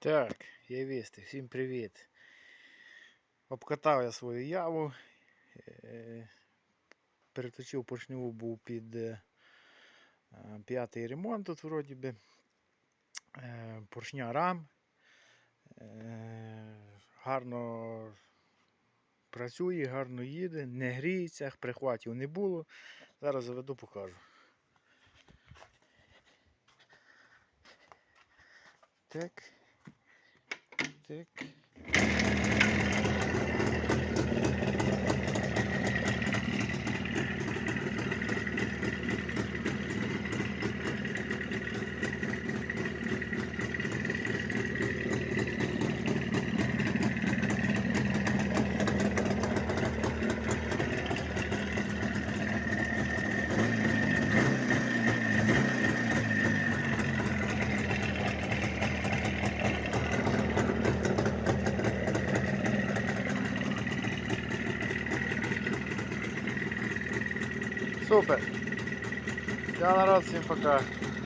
Так, явісти, всім привіт. Обкатав я свою яву. е, Переточив поршневу був під е, е, п'ятий ремонт тут вроді би. Поршня рам. Гарно працює, гарно їде, не гріється, прихватів не було. Зараз заведу, покажу. Так. Так. Супер. Я народ, всім пока.